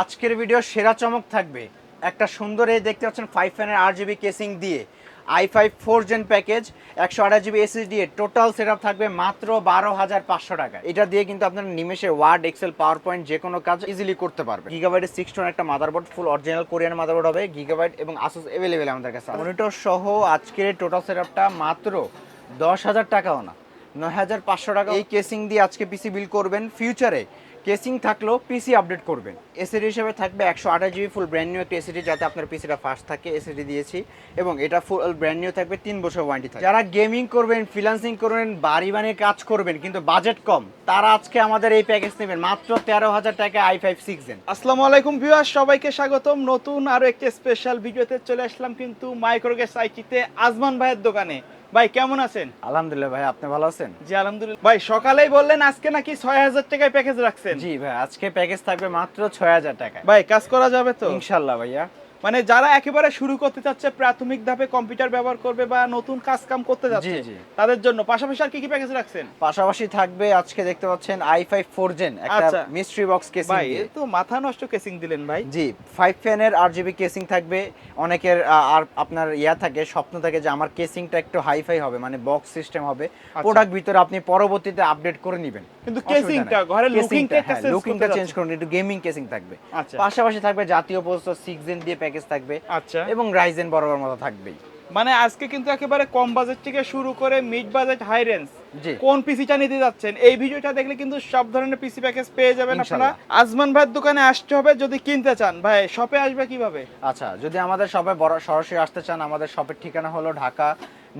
আজকের ভিডিও সেরা চমক থাকবে। একটা সুন্দর এই দেখতে পাচ্ছেন ফাইভ ফ্যানের আট জিবি কেসিং দিয়ে। I five four gen package একশো আঠাশ জিবি এসএসডি টোটাল সেট থাকবে মাত্র বারো হাজার পাঁচশো টাকা। এটা দিয়ে কিন্তু আপনার নিমেষে ওয়ার্ড এক্সেল পাওয়ার পয়েন্ট যে কোনো কাজ ইজিলি করতে পারবে গিগাবাইটের সিক্স টোন একটা motherboard full original Korean motherboard হবে গিগাবাইট এবং আসুস অ্যাভেলেবেল আমাদের কাছে। মনিটর সহ আজকের টোটাল সেট মাত্র দশ হাজার টাকাও না। নয় হাজার পাঁচশো টাকা এই কেসিং দিয়ে আজকে পিসি বিল করবেন। ফিউচারে কেসিং থাকলেও পিসি আপডেট করবেন। এসিডি হিসেবে থাকবে একশো আঠাশ জিবি ফুল ব্র্যান্ড নিউ একটা এসিডি যাতে আপনার পিসিটা ফাস্ট থাকে এসিডি দিয়েছি। এবং এটা ফুল ব্র্যান্ড নিউ থাকবে, তিন বছর ওয়ারেন্টি থাকবে। যারা গেমিং করবেন ফ্রিলান্সিং করবেন, বাড়ি বানিয়ে কাজ করবেন, কিন্তু বাজেট কম, তারা আজকে আমাদের এই প্যাকেজ নেবেন। মাত্র তেরো হাজার টাকা আই ফাইভ সিক্স আসসালামু আলাইকুম ভিউয়ার সবাইকে স্বাগতম। নতুন আরও একটি স্পেশাল ভিডিওতে চলে আসলাম কিন্তু মাইক্রোগেস আইটিতে আজমান ভাইয়ের দোকানে। ভাই কেমন আছেন? আলহামদুলিল্লাহ ভাই আপনি ভালো আছেন? জি আলহামদুলিল্লাহ। ভাই সকালেই বললেন আজকে নাকি ছয় হাজার টাকায় প্যাকেজ রাখছেন। জি ভাই আজকে প্যাকেজ থাকবে মাত্র ছয় হাজার টাকা ভাই কাজ করা যাবে তো? ইনশাল্লাহ ভাইয়া। মানে যারা একেবারে শুরু করতে চাচ্ছে প্রাথমিক ধাপে কম্পিউটার ব্যবহার করবে বা নতুন কাজ কাম করতে যাচ্ছে তাদের জন্য পাশাপাশি আর কি কি প্যাকেজ রাখছেন? পাশাপাশি থাকবে আজকে দেখতে পাচ্ছেন আই ফাইভ ফোর জেন একটা আচ্ছা। মিস্ট্রি বক্স কেসিং ভাই তো মাথা নষ্ট কেসিং দিলেন ভাই। জি ফাইভ ফ্যানের আট জিবি কেসিং থাকবে। অনেকের আর আপনার ইয়া থাকে স্বপ্ন থাকে যে আমার কেসিংটা একটু হাইফাই হবে মানে বক্স সিস্টেম হবে। প্রোডাক্ট ভিতরে আপনি পরবর্তীতে আপডেট করে নেবেন। কিন্তু casingটা, ঘরের looking-টা লুকিংটা চেঞ্জ করুন একটু গেমিং কেসিং থাকবে। আচ্ছা। পাশাপাশি থাকবে জাতীয় প্রসেসর সিক্স জেন দিয়ে প্যাকেজ থাকবে। আচ্ছা। এবং রাইজেন বরাবর মতো থাকবেই। মানে আজকে কিন্তু একেবারে কম বাজেট থেকে শুরু করে মিড বাজেট হাই রেঞ্জ কোন পিসিটা নিতে যাচ্ছেন? এই ভিডিওটা দেখলে কিন্তু সব ধরনের পিসি প্যাকেজ পেয়ে যাবেন আপনারা। আজমান ভাইয়ের দোকানে আসতে হবে যদি কিনতে চান। ভাই শপে আসবে কীভাবে? আচ্ছা যদি আমাদের শপে সরাসরি আসতে চান আমাদের শপের ঠিকানা হলো Dhaka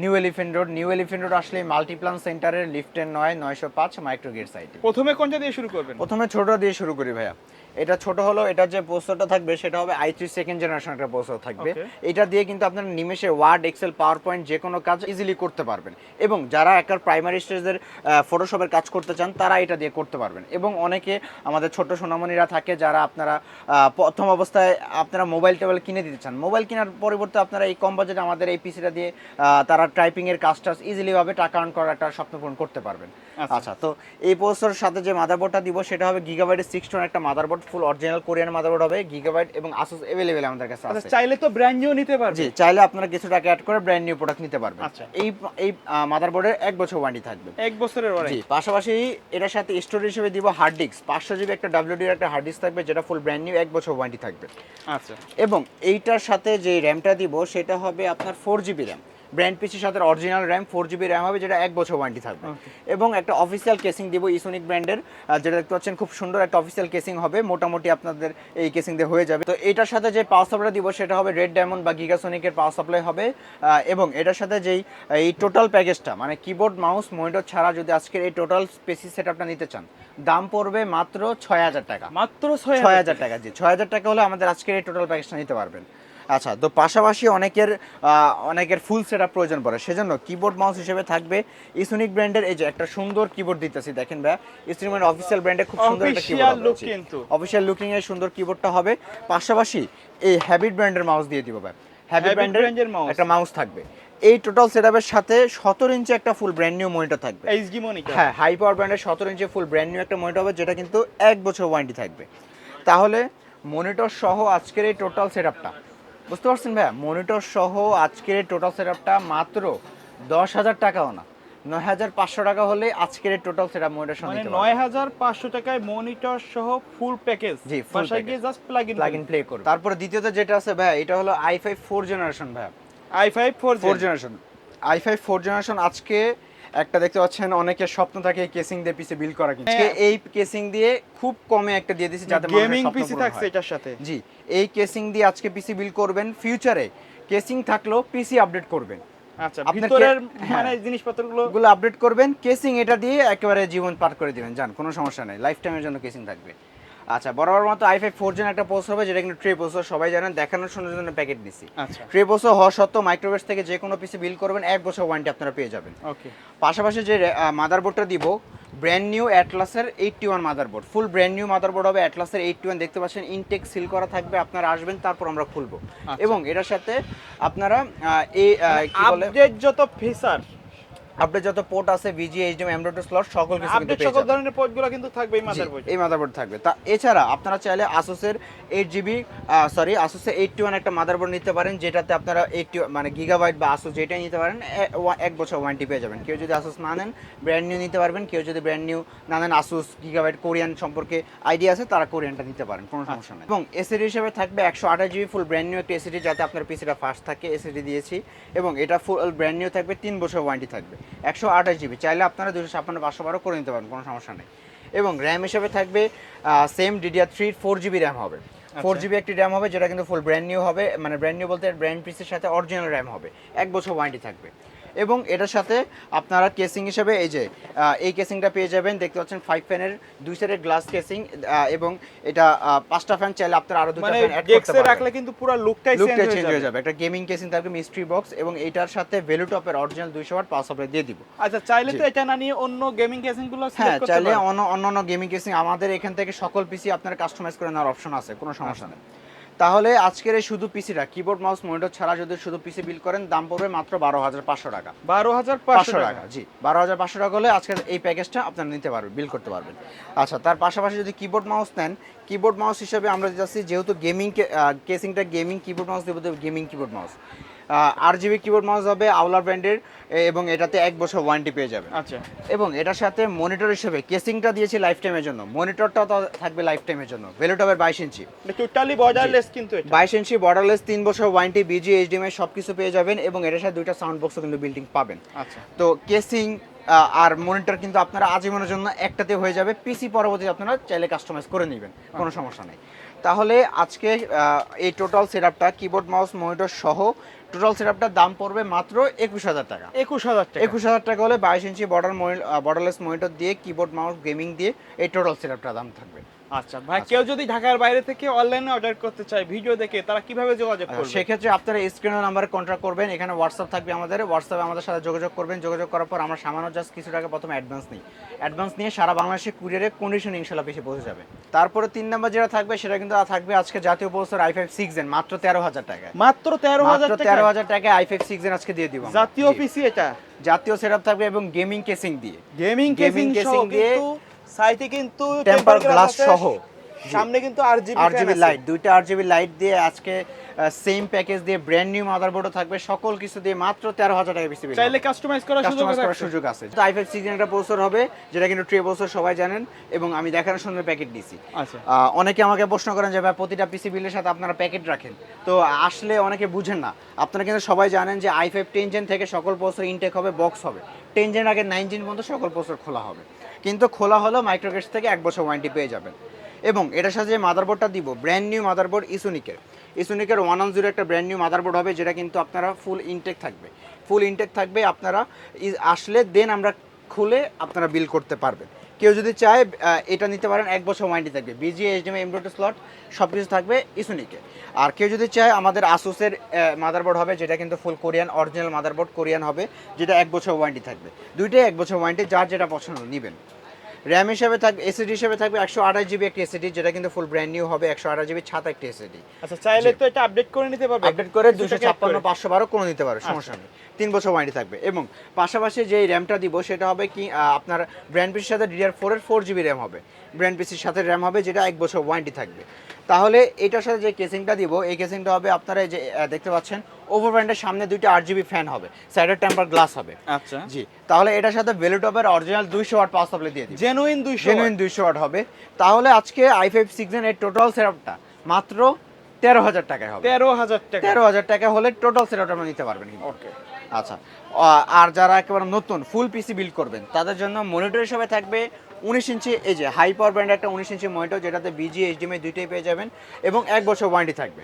New Elephant Road New Elephant Road আসলে মাল্টিপ্লান সেন্টারের লিফটের নয় নয়শো পাঁচ মাইক্রো গেট সাইটে প্রথমে কোনটা দিয়ে শুরু করবেন? প্রথমে ছোট দিয়ে শুরু করি ভাইয়া। এটা ছোট হলো এটা যে পোস্টারটা থাকবে সেটা হবে আই থ্রি সেকেন্ড জেনারেশন একটা পোস্টার থাকবে। এটা দিয়ে কিন্তু আপনারা নিমেষে ওয়ার্ড এক্সেল পাওয়ার পয়েন্ট যে কোনো কাজ ইজিলি করতে পারবেন। এবং যারা একটা প্রাইমারি স্টেজের ফটোশপের কাজ করতে চান তারা এটা দিয়ে করতে পারবেন। এবং অনেকে আমাদের ছোট সোনামণিরা থাকে যারা আপনারা প্রথম অবস্থায় আপনারা মোবাইল টেবিল কিনে দিতে চান। মোবাইল কেনার পরিবর্তে আপনারা এই কম বাজেটে আমাদের এই পিসিটা দিয়ে তারা টাইপিং এর কাজটা ইজিলি ভাবে টাকা আর্ন করার একটা স্বপ্ন পূরণ করতে পারবেন। আচ্ছা। আচ্ছা তো এই পোস্টার সাথে যে মাদারবোর্ডটা দিব সেটা হবে গিগাবাইটের সিক্স টোন একটা motherboard full original Korean motherboard হবে গিগাবাইট এবং আসুস অ্যাভেলেবেল আমাদের কাছে আচ্ছা আছে। চাইলে তো ব্র্যান্ড নিউ নিতে পারবে। জি চাইলে আপনারা কিছু টাকা অ্যাড করে ব্র্যান্ড নিউ প্রোডাক্ট নিতে পারবেন। আচ্ছা। এই এই মাদারবোর্ডের এক বছর ওয়ারেন্টি থাকবে। এক বছরের জি ওয়ারেন্টি পাশাপাশি এটার সাথে স্টোরেজ হিসেবে দিব হার্ড ডিস্ক পাঁচশো জিবি একটা ডাব্লিউডি একটা হার্ড ডিস্ক থাকবে যেটা ফুল ব্র্যান্ড নিউ এক বছর ওয়ারেন্টি থাকবে। আচ্ছা। এবং এইটার সাথে যে র্যামটা দিব সেটা হবে আপনার ফোর জিবি র্যাম ব্র্যান্ড পিসির সাথে original RAM four GB RAM হবে যেটা এক বছর ওয়ারেন্টি থাকবে। এবং একটা অফিসিয়াল কেসিং দিব ইসোনিক ব্র্যান্ডের যেটা দেখতে পাচ্ছেন খুব সুন্দর একটা অফিসিয়াল কেসিং হবে মোটামুটি আপনাদের এই কেসিং দিয়ে হয়ে যাবে। তো এটার সাথে যে পাওয়ার সাপ্লাই দিব সেটা হবে রেড ডায়মন্ড বা গিগাসোনিকের পাওয়ার সাপ্লাই হবে এবং এটার সাথে যেই এই টোটাল প্যাকেজটা মানে কিবোর্ড মাউস মনিটর ছাড়া যদি আজকের এই টোটাল স্পেসি সেট সেটআপটা নিতে চান দাম পড়বে মাত্র ছয় হাজার টাকা। মাত্র ছয় ছয় হাজার টাকা জি। ছয় হাজার টাকা হলে আমাদের আজকের এই টোটাল প্যাকেজটা নিতে পারবেন। আচ্ছা তো পাশাপাশি অনেকের অনেকের ফুল সেট প্রয়োজন পড়ে। সেজন্য কিবোর্ড মাউস হিসেবে থাকবে ইসোনিক ব্র্যান্ডের এই যে একটা সুন্দর কিবোর্ড দিতেছি দেখেন ভাই ইসোনিক অফিসিয়াল ব্র্যান্ডে খুব সুন্দর একটা কিবোর্ড look কিন্তু। অফিসিয়াল লুকিং এর সুন্দর কিবোর্ডটা হবে। পাশাপাশি এই হ্যাবিট ব্র্যান্ডের মাউস দিয়ে দিব ভাই হ্যাবিট ব্র্যান্ডের। একটা মাউস থাকবে। এই টোটাল সেটআপের সাথে সতেরো ইঞ্চি একটা ফুল ব্র্যান্ড নিউ মনিটর থাকবে। এইচডি মনিটর হ্যাঁ হাই পাওয়ার ব্র্যান্ডের সতেরো ইঞ্চি ফুল ব্র্যান্ড নিউ একটা মনিটর হবে যেটা কিন্তু এক বছর ওয়ারেন্টি থাকবে। তাহলে মনিটর সহ আজকের এই টোটাল সেটআপটা বুঝতে পারছেন ভাইয়া? মনিটর সহ আজকের টোটাল সেটআপটা মাত্র দশ হাজার টাকাও না। নয় হাজার পাঁচশো টাকা হলে আজকের টোটাল সেটআপ মনিটর সহ মানে নয় হাজার পাঁচশো টাকায় মনিটর সহ ফুল প্যাকেজ জি, বাসায় গিয়ে just plug in plug in play করবে তারপরে দ্বিতীয়ত যেটা আছে ভাইয়া এটা হলো আই ফাইভ ফোর জেনারেশন ভাইয়া। I five four four generation I five four generation আজকে একটা দেখতে পাচ্ছেন অনেকের স্বপ্ন থাকে কেসিং দিয়ে পিসে বিল করা কিন্তু। এই কেসিং দিয়ে খুব কমে একটা দিয়ে দিয়েছি যাতে গেমিং পিসি থাকছে এটার সাথে। জি এই কেসিং দিয়ে আজকে পিসি বিল করবেন। ফিউচারে কেসিং থাকলেও পিসি আপডেট করবেন। আচ্ছা ভিতরের হ্যাঁ। মানে জিনিসপত্রগুলো ওগুলো আপডেট করবেন। কেসিং এটা দিয়ে একেবারে জীবন পার করে দিবেন। জান কোনো সমস্যা নাই। লাইফ টাইমের জন্য কেসিং থাকবে। আচ্ছা বরাবর মতো আই ফাইভ ফোর জেন একটা পোস্ট হবে যেটা কিন্তু ট্রে পোস্ট সবাই জানেন দেখানোর সুন্দর জন্য প্যাকেট দিছি। আচ্ছা। ট্রে পোস্ট হওয়া সত্ত্বেও মাইক্রোওয়েভ থেকে যে কোনো পিসি বিল করবেন এক বছর ওয়ারেন্টি আপনারা পেয়ে যাবেন। ওকে পাশাপাশি যে মাদারবোর্ডটা দিব brand new অ্যাটলাসের eighty one motherboard full brand new motherboard হবে অ্যাটলাসের এইটটি ওয়ান দেখতে পাচ্ছেন ইনটেক সিল করা থাকবে আপনারা আসবেন তারপর আমরা খুলবো। এবং এটার সাথে আপনারা এই কি বলে? আপডেট যত ফিচার আপডেট যত পোর্ট আছে ভিজি এইচডিএম এম ডট স্লট সকল কিছু পেয়ে সকল ধরনের পোর্টগুলো কিন্তু থাকবে এই মাদারবোর্ডে এই মাদারবোর্ড থাকবে। তা এছাড়া আপনারা চাইলে আসুসের এইট জিবি সরি আসুসের এইটটি ওয়ান একটা মাদারবোর্ড নিতে পারেন যেটাতে আপনারা এইটটি মানে গিগাবাইট বা আসুস যেটাই নিতে পারেন এক বছর ওয়ারেন্টি পেয়ে যাবেন। কেউ যদি আসুস না নেন ব্র্যান্ড নিউ নিতে পারবেন। কেউ যদি ব্র্যান্ড নিউ না নেন আসুস গিগাবাইট কোরিয়ান সম্পর্কে আইডিয়া আছে তারা কোরিয়ানটা নিতে পারেন কোনো সমস্যা নেই। এবং এসিডি হিসেবে থাকবে একশো আঠাশ জিবি ফুল ব্র্যান্ড নিউ একটা এসিডি যাতে আপনার পিসিটা ফাস্ট থাকে এসিডি দিয়েছি। এবং এটা ফুল ব্র্যান্ড নিউ থাকবে তিন বছর ওয়ারেন্টি থাকবে। একশো আঠাশ জিবি। চাইলে আপনারা দুশো ছাপ্পান্ন পাঁচশো বারো করে নিতে পারেন কোনো সমস্যা নেই। এবং র্যাম হিসেবে থাকবে same DDR three four GB RAM হবে। ফোর জিবি একটি র্যাম হবে যেটা কিন্তু ফুল ব্র্যান্ড নিউ হবে মানে ব্র্যান্ড নিউ বলতে ব্র্যান্ড পিসের সাথে অরিজিনাল র্যাম হবে। এক বছর ওয়ারেন্টি থাকবে। এবং এটার সাথে আপনারা কেসিং হিসেবে এই যে এই কেসিংটা পেয়ে যাবেন। দেখতে পাচ্ছেন ফাইভ ফ্যানের দুই সাইডের গ্লাস কেসিং এবং এটা পাঁচটা ফ্যান চাইলে আপনারা আরও দুটো ফ্যান অ্যাড করতে পারবেন। রাখলে কিন্তু পুরো লুকটাই লুকটা চেঞ্জ হয়ে যাবে। একটা গেমিং কেসিং থাকবে মিস্ট্রি বক্স এবং এটার সাথে ভ্যালুটপের অরিজিনাল দুইশো ওয়াট পাওয়ার সাপ্লাই দিয়ে দিব। আচ্ছা চাইলে তো এটা না নিয়ে অন্য গেমিং কেসিংগুলো হ্যাঁ সিলেক্ট করতে চাইলে অন্য অন্য গেমিং কেসিং আমাদের এখান থেকে সকল পিসি আপনারা কাস্টমাইজ করে নেওয়ার অপশন আছে কোনো সমস্যা নেই। তাহলে আজকের এই শুধু পিসিটা কিবোর্ড মাউস মনিটর ছাড়া যদি শুধু পিসি বিল করেন দাম পড়বে মাত্র বারো হাজার পাঁচশো টাকা। বারো হাজার পাঁচশো টাকা। জি বারো হাজার পাঁচশো টাকা হলে আজকের এই প্যাকেজটা আপনারা নিতে পারবেন বিল করতে পারবেন। আচ্ছা তার পাশাপাশি যদি কিবোর্ড মাউস নেন কিবোর্ড মাউস হিসেবে আমরা যাচ্ছি যেহেতু গেমিং কেসিংটা গেমিং কিবোর্ড মাউস দেবো gaming keyboard mouse RGB keyboard mouse হবে আউলার ব্র্যান্ডের এবং এটাতে এক বছর ওয়ারেন্টি পেয়ে যাবেন। আচ্ছা। এবং এটার সাথে মনিটর হিসেবে কেসিংটা দিয়েছি লাইফ টাইমের জন্য। মনিটরটা তো থাকবে লাইফ টাইমের জন্য। ভেলোটপের বাইশ ইঞ্চি। টোটালি বর্ডারলেস কিন্তু এটা। বাইশ ইঞ্চি বর্ডারলেস তিন বছর ওয়ারেন্টি বিজি এইচডিএমআই সব কিছু পেয়ে যাবেন এবং এটার সাথে দুইটা সাউন্ড বক্সও কিন্তু বিল্ডিং পাবেন। আচ্ছা। তো কেসিং আর মনিটর কিন্তু আপনারা আজীবনের জন্য একটাতে হয়ে যাবে। পিসি পরবর্তীতে আপনারা চাইলে কাস্টমাইজ করে নেবেন কোনো সমস্যা নেই। তাহলে আজকে এই টোটাল সেটআপটা কিবোর্ড মাউস মনিটর সহ টোটাল সেটআপটার দাম পড়বে মাত্র একুশ হাজার টাকা। একুশ হাজার টাকা। একুশ হাজার টাকা হলে বাইশ ইঞ্চি বর্ডার বর্ডারলেস মনিটর দিয়ে কিবোর্ড মাউস গেমিং দিয়ে এই টোটাল সেটআপটার দাম থাকবে। আচ্ছা ভাই কেউ যদি ঢাকার বাইরে থেকে অনলাইনে অর্ডার করতে চায় ভিডিও দেখে তারা কীভাবে যোগাযোগ আচ্ছা, করবে? সেক্ষেত্রে আপনারা স্ক্রিনের নাম্বারে কন্ট্যাক্ট করবেন এখানে হোয়াটসঅ্যাপ থাকবে আমাদের হোয়াটসঅ্যাপে আমাদের সাথে যোগাযোগ করবেন যোগাযোগ করার পর আমরা সামান্য জাস্ট কিছু টাকা প্রথমে অ্যাডভান্স নিই। অ্যাডভান্স নিয়ে সারা বাংলাদেশে কুরিয়ারে কন্ডিশন ইনশাল্লাহ পৌঁছে যাবে। তারপরে তিন নাম্বার যেটা থাকবে সেটা কিন্তু থাকবে আজকে জাতীয় পোস্টার আই ফাইভ সিক্স মাত্র তেরো হাজার টাকা মাত্র তেরো হাজার তেরো হাজার টাকা আই ফাইভ সিক্স আজকে দিয়ে দিব জাতীয়। পিসি এটা? জাতীয় সেটআপ থাকবে এবং গেমিং কেসিং দিয়ে। গেমিং কেসিং casing দিয়ে সাইটে কিন্তু টেম্পার গ্লাস সহ। সামনে কিন্তু RGB RGB light দুইটা আর জিবি লাইট দিয়ে আজকে সেম প্যাকেজ দিয়ে ব্র্যান্ড নিউ মাদারবোর্ডও থাকবে। সকল কিছু দিয়ে মাত্র তেরো হাজার টাকা পিসি চাইলে কাস্টমাইজ করার সুযোগ আছে। সুযোগ আছে। একটা প্রসেসর হবে যেটা কিন্তু ট্রে প্রসেসর সবাই জানেন এবং আমি দেখানোর সুন্দর প্যাকেট দিছি আচ্ছা। অনেকে আমাকে প্রশ্ন করেন যে ভাই প্রতিটা পিসি বিলের সাথে আপনারা প্যাকেট রাখেন? তো আসলে অনেকে বুঝেন না। আপনারা কিন্তু সবাই জানেন যে আই ফাইভ টেন জেন থেকে সকল প্রসেসর ইনটেক হবে বক্স হবে। টেন জেন আগে নাইন জেন পর্যন্ত সকল বছর খোলা হবে। কিন্তু খোলা হলো মাইক্রোকেস থেকে এক বছর ওয়ারেন্টি পেয়ে যাবেন। এবং এটার সাথে যে মাদারবোর্ডটা দিব ব্র্যান্ড নিউ মাদারবোর্ড ইসুনিকের ইসুনিকের ওয়ান অন জিরো একটা ব্র্যান্ড নিউ মাদারবোর্ড হবে, যেটা কিন্তু আপনারা ফুল ইনটেক থাকবে। ফুল ইনটেক থাকবে, আপনারা আসলে দেন আমরা খুলে আপনারা বিল করতে পারবেন। কেউ যদি চায় এটা নিতে পারেন, এক বছর ওয়ারেন্টি থাকবে। বিজি এইচডিএমআই এমব্রয়ডারি স্লট সব কিছু থাকবে ইসুনিকে আর কেউ যদি চায়, আমাদের আসুসের মাদারবোর্ড হবে, যেটা কিন্তু full Korean original motherboard Korean হবে, যেটা এক বছর ওয়ারেন্টি থাকবে। দুইটাই এক বছর ওয়ারেন্টি যার যেটা পছন্দ, নেবেন। র্যাম হিসেবে থাকবে এসএসডি হিসেবে থাকবে একশো আঠাশ জিবি একটি এসএসডি যেটা কিন্তু ফুল ব্র্যান্ড নিউ হবে একশো আঠাশ জিবি ছাতা একটি এসএসডি আচ্ছা চাইলে তো এটা আপডেট করে নিতে পারবে। আপডেট করে দুশো ছাপ্পান্ন। পাঁচশো বারো করে নিতে পারো সমস্যা নেই। তিন বছর ওয়ারেন্টি থাকবে। এবং পাশাপাশি যে র্যামটা দিব সেটা হবে কি আপনার ব্র্যান্ড পিসির সাথে ডিডিআর ফোরের ফোর জিবি র্যাম হবে। ব্র্যান্ড পিসির সাথে র্যাম হবে যেটা এক বছর ওয়ারেন্টি থাকবে। তাহলে এটার সাথে যে কেসিংটা দিব এই কেসিংটা হবে আপনারা এই যে দেখতে পাচ্ছেন ওভার ব্র্যান্ডের সামনে দুইটা আট জিবি ফ্যান হবে সাইডের টেম্পার গ্লাস হবে। আচ্ছা। জি তাহলে এটার সাথে ভেলুটপের অরিজিনাল দুইশো ওয়াট পাওয়ার সাপ্লাই দিয়ে দিবে। জেনুইন দুইশো জেনুইন দুইশো ওয়াট হবে। তাহলে আজকে আই ফাইভ সিক্স এর টোটাল সেটআপটা মাত্র তেরো হাজার টাকায় হবে। তেরো হাজার টাকা। তেরো হাজার টাকা হলে টোটাল সেটআপটা আপনি নিতে পারবেন। ওকে আচ্ছা। আর যারা একেবারে নতুন ফুল পিসি বিল্ড করবেন তাদের জন্য মনিটর হিসেবে থাকবে উনিশ ইঞ্চি এই যে হাই পাওয়ার ব্র্যান্ড একটা উনিশ ইঞ্চি মনিটর যেটাতে বিজি এইচডিএমআই দুইটাই পেয়ে যাবেন এবং এক বছর ওয়ারেন্টি থাকবে।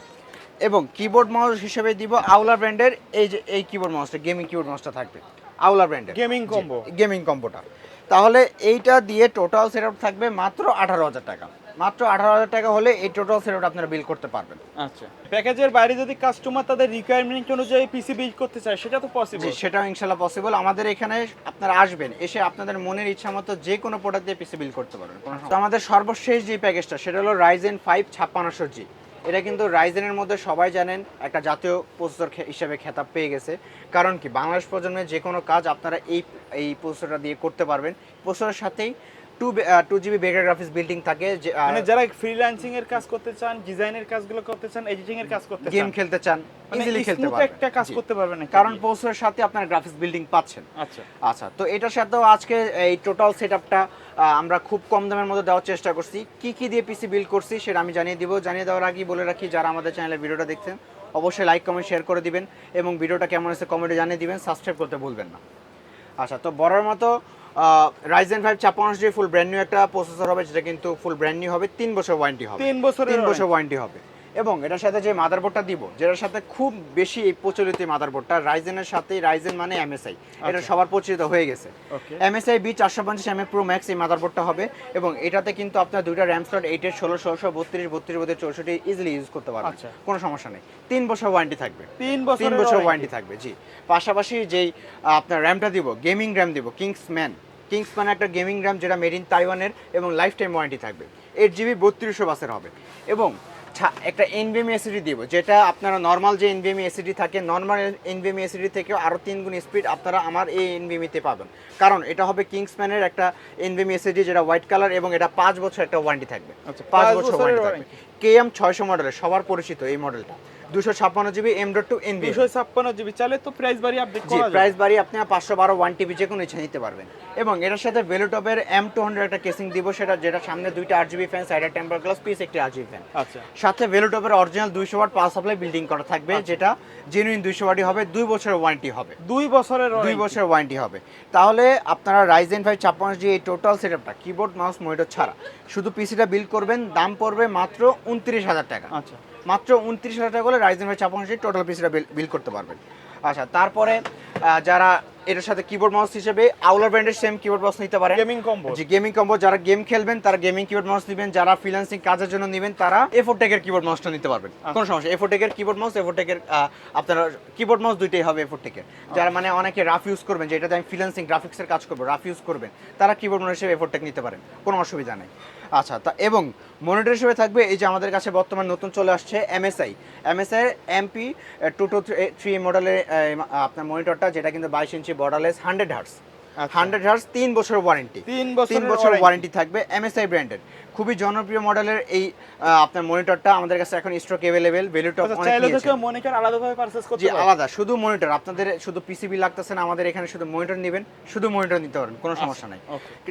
এবং কিবোর্ড মাউস হিসেবে দিব আউলা ব্র্যান্ডের এই যে এই কিবোর্ড মাউসটা গেমিং কিবোর্ড মাউসটা থাকবে আউলা ব্র্যান্ডের গেমিং কম্বো গেমিং কম্বোটা তাহলে এইটা দিয়ে টোটাল সেট থাকবে মাত্র আঠারো হাজার টাকা। মাত্র আঠারো হাজার টাকা হলে এই টোটাল সেটআপ আপনারা বিল করতে পারবেন। আচ্ছা। প্যাকেজের বাইরে যদি কাস্টমার তাদের রিকোয়ারমেন্ট অনুযায়ী পিসি বিল করতে চায় সেটা তো পসিবল সেটাও ইনশাল্লাহ পসিবল আমাদের এখানে আপনারা আসবেন এসে আপনাদের মনের ইচ্ছা মতো যে কোনো প্রোডাক্ট দিয়ে পিসি বিল করতে পারবেন। তো আমাদের সর্বশেষ যে প্যাকেজটা সেটা হলো রাইজেন ফাইভ ছাপ্পান্নশো জি এটা কিন্তু রাইজেনের মধ্যে সবাই জানেন একটা জাতীয় প্রসেসর হিসেবে খেতাব পেয়ে গেছে। কারণ কি? বাংলাদেশ প্রজন্মের যে কোনো কাজ আপনারা এই এই প্রসেসরটা দিয়ে করতে পারবেন। প্রসেসরের সাথেই টু টু জিবি বেকার গ্রাফিক্স বিল্ডিং থাকে মানে যারা ফ্রিল্যান্সিং এর কাজ করতে চান ডিজাইনের কাজগুলো করতে চান এডিটিং এর কাজ করতে গেম খেলতে চান মানে ইজিলি খেলতে পারবেন। একটা কাজ করতে পারবেন কারণ প্রসেসরের সাথে আপনার গ্রাফিক্স বিল্ডিং পাচ্ছেন। আচ্ছা। আচ্ছা তো এটার সাথেও আজকে এই টোটাল সেটআপটা আমরা খুব কম দামের মধ্যে দেওয়ার চেষ্টা করছি। কি কি দিয়ে পিসি বিল্ড করছি সেটা আমি জানিয়ে দিব। জানিয়ে দেওয়ার আগেই বলে রাখি যারা আমাদের চ্যানেলে ভিডিওটা দেখছেন অবশ্যই লাইক কমেন্ট শেয়ার করে দিবেন এবং ভিডিওটা কেমন হয়েছে কমেন্টে জানিয়ে দিবেন। সাবস্ক্রাইব করতে ভুলবেন না। আচ্ছা তো বড়ার মতো রাইজেন ফাইভ ছাপ্পান্ন জি ফুল ব্র্যান্ড নিউ একটা প্রসেসর হবে সেটা কিন্তু ফুল ব্র্যান্ড নিউ হবে তিন বছর ওয়ারেন্টি হবে। তিন বছর তিন বছর ওয়ারেন্টি হবে। এবং এটার সাথে যে মাদারবোর্ডটা দিব যেটার সাথে খুব বেশি এই প্রচলিত মাদারবোর্ডটা রাইজেনের সাথে রাইজেন মানে এমএসআই এটা আচ্ছা। সবার পরিচিত হয়ে গেছে। এমএসআই বি চারশো পঞ্চাশ এম প্রো ম্যাক্স এই মাদারবোর্ডটা হবে এবং এটাতে কিন্তু আপনার দুইটা র্যাম স্লট এইটের ষোলো ষোলোশো বত্রিশ বত্রিশ বত্রিশ চৌষট্টি ইজিলি ইউজ করতে পারবেন। আচ্ছা। কোনো সমস্যা নেই। তিন বছর ওয়ারেন্টি থাকবে। তিন বছর তিন বছর ওয়ারেন্টি থাকবে জি। পাশাপাশি যেই আপনার র্যামটা দিব গেমিং র্যাম দিব কিংসম্যান কিংসম্যান একটা গেমিং র্যাম যেটা মেড ইন তাইওয়ানের এবং লাইফ টাইম ওয়ারেন্টি থাকবে। এইট জিবি বত্রিশশো বাসের হবে। এবং একটা এনবিএম এসিডি দিব যেটা আপনারা নর্মাল যে এনবিএম এসিডি থাকে নর্মাল এনবিএম এসিডি থেকেও আরও তিন গুণ স্পিড আপনারা আমার এই এনবিএমিতে পাবেন। কারণ এটা হবে কিংসম্যানের একটা এনবিএম এসিডি যেটা হোয়াইট কালার এবং এটা পাঁচ বছর একটা ওয়ারেন্টি থাকবে। আচ্ছা, পাঁচ বছর ওয়ারেন্টি থাকবে। কেএম ছয়শো মডেলের সবার পরিচিত এই মডেলটা দুশো ছাপ্পান্ন জিবি এম ডট টু এনবিএম দুশো ছাপ্পান্ন জিবি চালে তো প্রাইস বাড়ি আপডেট করা যায় প্রাইস বাড়িয়ে আপনি পাঁচশো বারো ওয়ান টিভি যে কোনো ইচ্ছা নিতে পারবেন। এবং এটার সাথে ভেলোটপের এম টু হান্ড্রেড একটা কেসিং দিব সেটা যেটা সামনে দুইটা আট জিবি ফ্যান সাইডের টেম্পার গ্লাস পিস একটি আট জিবি ফ্যান আচ্ছা। সাথে ভেলোটপের অরিজিনাল দুইশো ওয়াট পাওয়ার সাপ্লাই বিল্ডিং করা থাকবে যেটা জেনুইন দুইশো ওয়াটই হবে দুই বছরের ওয়ারেন্টি হবে। দুই বছরের দুই। বছরের ওয়ারেন্টি হবে। তাহলে আপনারা রাইজেন ফাইভ ছাপ্পান্ন জি এই টোটাল সেটআপটা কিবোর্ড মাউস মনিটর ছাড়া শুধু পিসিটা বিল করবেন দাম পড়বে মাত্র উনত্রিশ হাজার টাকা। আচ্ছা। মাত্র উনত্রিশ হাজার টাকা করে রাইজেন ভাই ছাপ্পান্ন টোটাল পিসিটা বিল করতে পারবেন। আচ্ছা তারপরে যারা এটার সাথে কিবোর্ড মাউস হিসেবে আউলার ব্র্যান্ডের সেম কিবোর্ড মাউস নিতে পারেন গেমিং কম্বো যে গেমিং কম্বো যারা গেম খেলবেন তারা গেমিং কিবোর্ড মাউস নেবেন যারা ফ্রিল্যান্সিং কাজের জন্য নেবেন তারা এফোর টেকের কিবোর্ড মাউসটা নিতে পারবেন। কোনো সমস্যা এফোর টেকের কিবোর্ড মাউস এফোর টেকের আপনারা কিবোর্ড মাউস দুইটাই হবে এফোর টেকের যারা মানে অনেকে রাফ ইউজ করবেন যে এটাতে আমি ফ্রিল্যান্সিং গ্রাফিক্সের কাজ করব রাফ ইউজ করবেন তারা কিবোর্ড মাউস হিসেবে এফোর টেক নিতে পারেন। কোনো অসুবিধা নেই। আচ্ছা তা এবং মনিটর হিসেবে থাকবে এই যে আমাদের কাছে বর্তমান নতুন চলে আসছে MSI MSI MP two two three মডেলের আপনার মনিটরটা যেটা কিন্তু বাইশ inch borderless hundred hertz. Hundred hertz তিন বছর ওয়ারেন্টি তিন বছর ওয়ারেন্টি থাকবে এমএসআই ব্র্যান্ডের খুবই জনপ্রিয় মডেলের এই আপনার মনিটরটা আমাদের কাছে এখন স্টক অ্যাভেলেবেল ভ্যালু টপ আচ্ছা অনেক নিয়েছে। মনিটর আলাদাভাবে পারচেজ করতে জি পারে। আলাদা শুধু মনিটর আপনাদের শুধু পিসিবি লাগতেছে না আমাদের এখানে শুধু মনিটর নেবেন শুধু মনিটর নিতে পারেন কোনো সমস্যা নাই।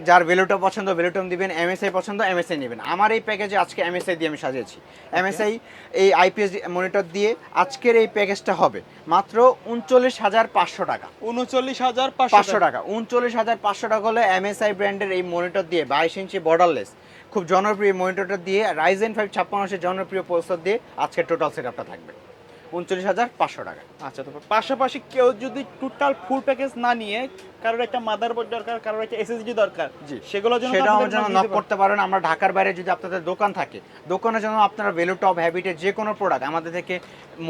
যার ভ্যালুটা পছন্দ ভ্যালুটম দিবেন এমএসআই পছন্দ এমএসআই নেবেন। আমার এই প্যাকেজে আজকে এমএসআই দিয়ে আমি সাজিয়েছি। এমএসআই এই আইপিএস মনিটর দিয়ে আজকের এই প্যাকেজটা হবে মাত্র উনচল্লিশ হাজার পাঁচশো টাকা। উনচল্লিশ হাজার পাঁচশো টাকা উনচল্লিশ হাজার পাঁচশো টাকা হলে এমএসআই ব্র্যান্ডের এই মনিটর দিয়ে বাইশ ইঞ্চি বর্ডারলেস খুব জনপ্রিয় মনিটরটা দিয়ে রাইজেন ফাইভ ছাপ্পান্নশের জনপ্রিয় প্রসেসর দিয়ে আজকের টোটাল সেটআপটা থাকবে। উনচল্লিশ হাজার পাঁচশো টাকা। আচ্ছা তো পাশাপাশি কেউ যদি টোটাল ফুল প্যাকেজ না নিয়ে কারোর একটা মাদারবোর্ড দরকার কারোর একটা এসএসডি দরকার জি। সেগুলোর জন্য সেটা আমার জন্য নক করতে পারেন। আমরা ঢাকার বাইরে যদি আপনাদের দোকান থাকে দোকানের জন্য আপনারা ভেলুটপ হ্যাবিটের যে কোনো প্রোডাক্ট আমাদের থেকে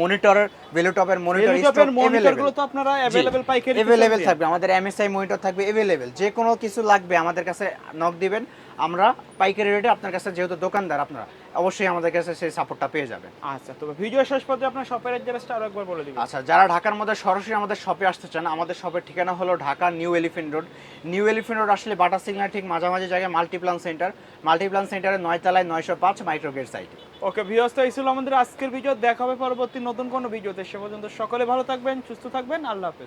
মনিটরের ভেলুটপের মনিটর টেলিটপের মনিটরগুলো তো আপনারা অ্যাভেলেবল পাইকারি অ্যাভেলেবেল থাকবে। আমাদের এমএসআই মনিটর থাকবে অ্যাভেলেবেল যে কোনো কিছু লাগবে আমাদের কাছে নক দিবেন। আমরা পাইকারি রেটে আপনার কাছে যেহেতু দোকানদার আপনারা অবশ্যই আমাদের কাছে সেই সাপোর্টটা পেয়ে যাবেন। আচ্ছা তবে ভিডিও শেষ পর্যন্ত আপনার শপের অ্যাড্রেসটা আরও একবার বলে দিবেন। আচ্ছা যারা ঢাকার মধ্যে সরাসরি আমাদের শপে আসতে চান আমাদের শপের ঠিকানা হলো Dhaka New Elephant Road. New Elephant Road আসলে বাটা সিগনাল ঠিক মাঝামাঝি জায়গায় মাল্টিপ্লান সেন্টার মাল্টিপ্লান সেন্টারের নয়তলায় নয়শো পাঁচ মাইক্রোগেট সাইটে ওকে ভিউয়ার্স তো এই ছিল আমাদের আজকের ভিডিও। দেখা হবে পরবর্তী নতুন কোনো ভিডিওতে। সে পর্যন্ত সকলে ভালো থাকবেন সুস্থ থাকবেন। আল্লাহ হাফেজ।